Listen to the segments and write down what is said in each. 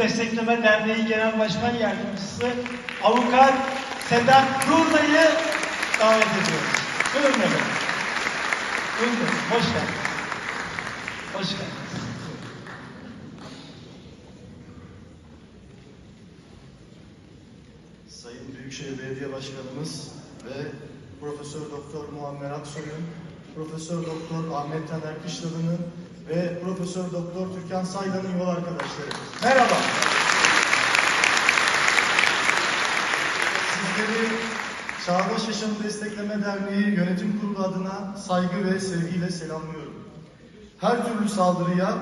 Destekleme Derneği Genel Başkan Yardımcısı Avukat Sedat Kurna'yı davet ediyoruz. Buyurun efendim. Buyurun. Hoş geldiniz. Hoş geldiniz. Sayın Büyükşehir Belediye Başkanımız ve Profesör Doktor Muammer Aksoy'un, Profesör Doktor Ahmet Taner Kışladı'nın ve Profesör Doktor Türkan Saylan'ın yol arkadaşları. Merhaba. Sizleri Çağdaş Yaşam Destekleme Derneği Yönetim Kurulu adına saygı ve sevgiyle selamlıyorum. Her türlü saldırıya,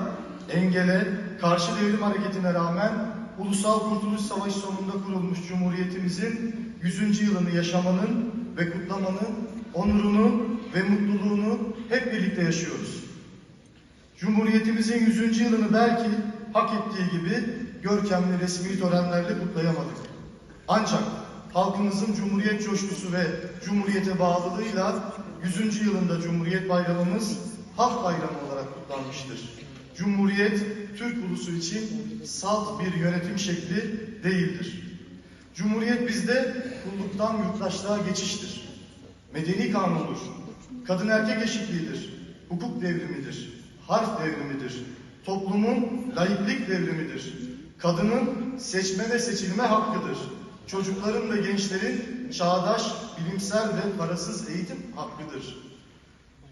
engele, karşı devrim hareketine rağmen Ulusal Kurtuluş Savaşı sonunda kurulmuş Cumhuriyetimizin 100. yılını yaşamanın ve kutlamanın onurunu ve mutluluğunu hep birlikte yaşıyoruz. Cumhuriyetimizin 100. yılını belki hak ettiği gibi görkemli resmi törenlerle kutlayamadık. Ancak halkımızın Cumhuriyet coşkusu ve Cumhuriyete bağlılığıyla 100. yılında Cumhuriyet Bayramımız Halk Bayramı olarak kutlanmıştır. Cumhuriyet, Türk ulusu için salt bir yönetim şekli değildir. Cumhuriyet bizde kulluktan yurttaşlığa geçiştir. Medeni kanundur. Kadın erkek eşitliğidir. Hukuk devrimidir. Harf devrimidir. Toplumun laiklik devrimidir. Kadının seçme ve seçilme hakkıdır. Çocukların ve gençlerin çağdaş, bilimsel ve parasız eğitim hakkıdır.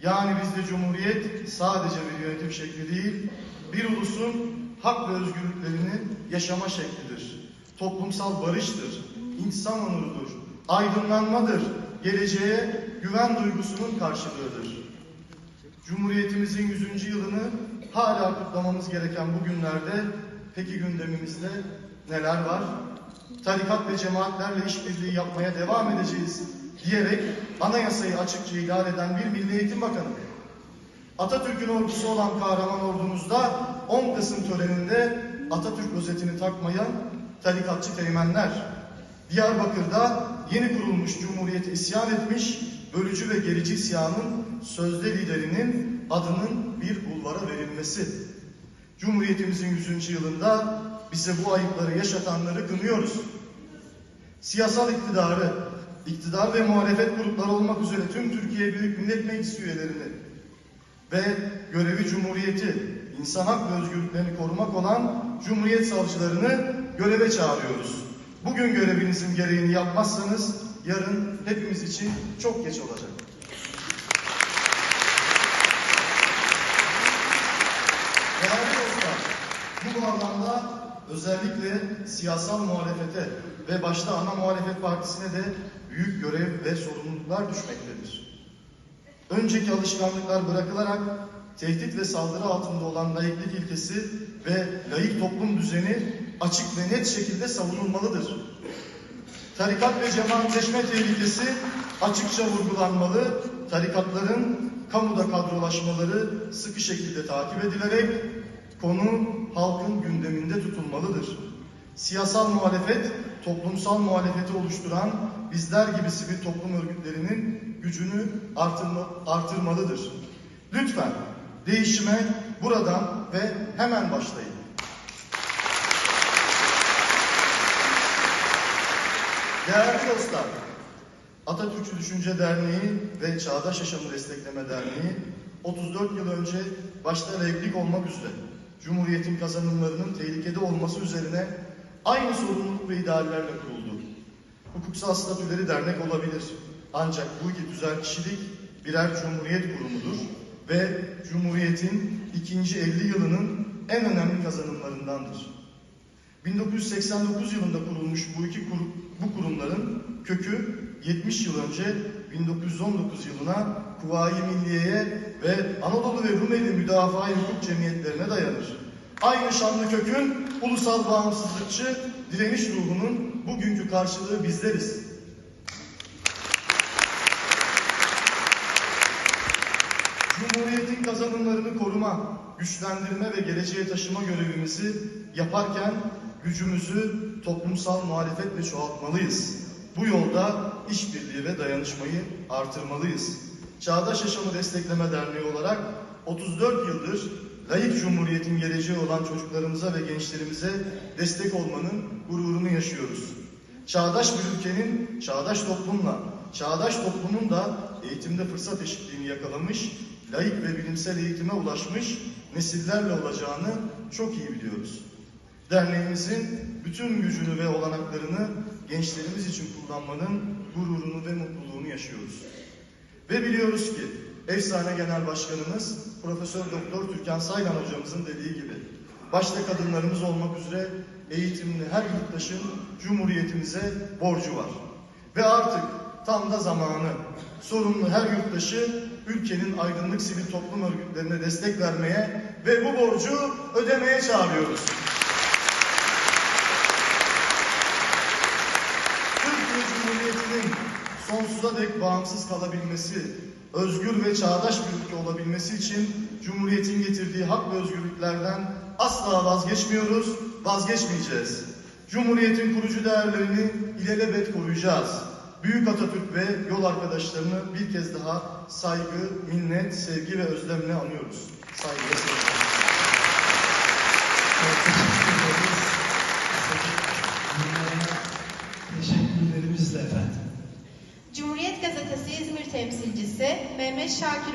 Yani bizde Cumhuriyet sadece bir yönetim şekli değil, bir ulusun hak ve özgürlüklerini yaşama şeklidir. Toplumsal barıştır, insan onurudur, aydınlanmadır, geleceğe güven duygusunun karşılığıdır. Cumhuriyetimizin 100. yılını hala kutlamamız gereken bu günlerde peki gündemimizde neler var? Tarikat ve cemaatlerle işbirliği yapmaya devam edeceğiz diyerek anayasayı açıkça ihlal eden bir Milli Eğitim Bakanı. Atatürk'ün ordusu olan kahraman ordumuzda 10 Kasım töreninde Atatürk rozetini takmayan tarikatçı teğmenler. Diyarbakır'da yeni kurulmuş cumhuriyete isyan etmiş, bölücü ve gerici isyanın sözde liderinin adının bir bulvara verilmesi. Cumhuriyetimizin 100. yılında bize bu ayıpları yaşatanları kınıyoruz. Siyasal iktidarı, iktidar ve muhalefet grupları olmak üzere tüm Türkiye Büyük Millet Meclisi üyelerini ve görevi Cumhuriyeti, insan hak ve özgürlüklerini korumak olan Cumhuriyet savcılarını göreve çağırıyoruz. Bugün görevinizin gereğini yapmazsanız yarın hepimiz için çok geç olacak. Değerli dostlar, bu bağlamda özellikle siyasal muhalefete ve başta ana muhalefet partisine de büyük görev ve sorumluluklar düşmektedir. Önceki alışkanlıklar bırakılarak tehdit ve saldırı altında olan laiklik ilkesi ve laik toplum düzeni açık ve net şekilde savunulmalıdır. Tarikat ve cemaatleşme tehlikesi açıkça vurgulanmalı, tarikatların kamuda kadrolaşmaları sıkı şekilde takip edilerek konu halkın gündeminde tutulmalıdır. Siyasal muhalefet, toplumsal muhalefeti oluşturan bizler gibi sivil toplum örgütlerinin gücünü artırma, artırmalıdır. Lütfen değişime buradan ve hemen başlayın. Değerli dostlar, Atatürkçü Düşünce Derneği ve Çağdaş Yaşamı Destekleme Derneği 34 yıl önce başta laiklik olmak üzere Cumhuriyet'in kazanımlarının tehlikede olması üzerine aynı sorumluluk ve ideallerle kuruldu. Hukuksal statüleri dernek olabilir. Ancak bu iki tüzel kişilik birer cumhuriyet kurumudur ve Cumhuriyet'in ikinci 50 yılının en önemli kazanımlarındandır. 1989 yılında kurulmuş bu iki kur, bu kurumların kökü 70 yıl önce 1919 yılına Kuvayi Milliye'ye ve Anadolu ve Rumeli Müdafaa Hukuk Cemiyetlerine dayanır. Aynı şanlı kökün ulusal bağımsızlıkçı direniş ruhunun bugünkü karşılığı bizleriz. Cumhuriyetin kazanımlarını koruma, güçlendirme ve geleceğe taşıma görevimizi yaparken gücümüzü toplumsal muhalefetle çoğaltmalıyız. Bu yolda işbirliği ve dayanışmayı artırmalıyız. Çağdaş Yaşamı Destekleme Derneği olarak 34 yıldır layık cumhuriyetin geleceği olan çocuklarımıza ve gençlerimize destek olmanın gururunu yaşıyoruz. Çağdaş bir ülkenin çağdaş toplumla, çağdaş toplumun da eğitimde fırsat eşitliğini yakalamış, layık ve bilimsel eğitime ulaşmış nesillerle olacağını çok iyi biliyoruz. Derneğimizin bütün gücünü ve olanaklarını gençlerimiz için kullanmanın gururunu ve mutluluğunu yaşıyoruz. Ve biliyoruz ki efsane genel başkanımız Profesör Doktor Türkan Saylan hocamızın dediği gibi başta kadınlarımız olmak üzere eğitimli her yurttaşın cumhuriyetimize borcu var. Ve artık tam da zamanı sorumlu her yurttaşı ülkenin aydınlık sivil toplum örgütlerine destek vermeye ve bu borcu ödemeye çağırıyoruz. Türkiye Cumhuriyeti'nin sonsuza dek bağımsız kalabilmesi, özgür ve çağdaş bir ülke olabilmesi için Cumhuriyet'in getirdiği hak ve özgürlüklerden asla vazgeçmiyoruz, vazgeçmeyeceğiz. Cumhuriyet'in kurucu değerlerini ilelebet koruyacağız. Büyük Atatürk ve yol arkadaşlarını bir kez daha saygı, minnet, sevgi ve özlemle anıyoruz. Saygı ve sevgi. Temsilcisi Mehmet Şakir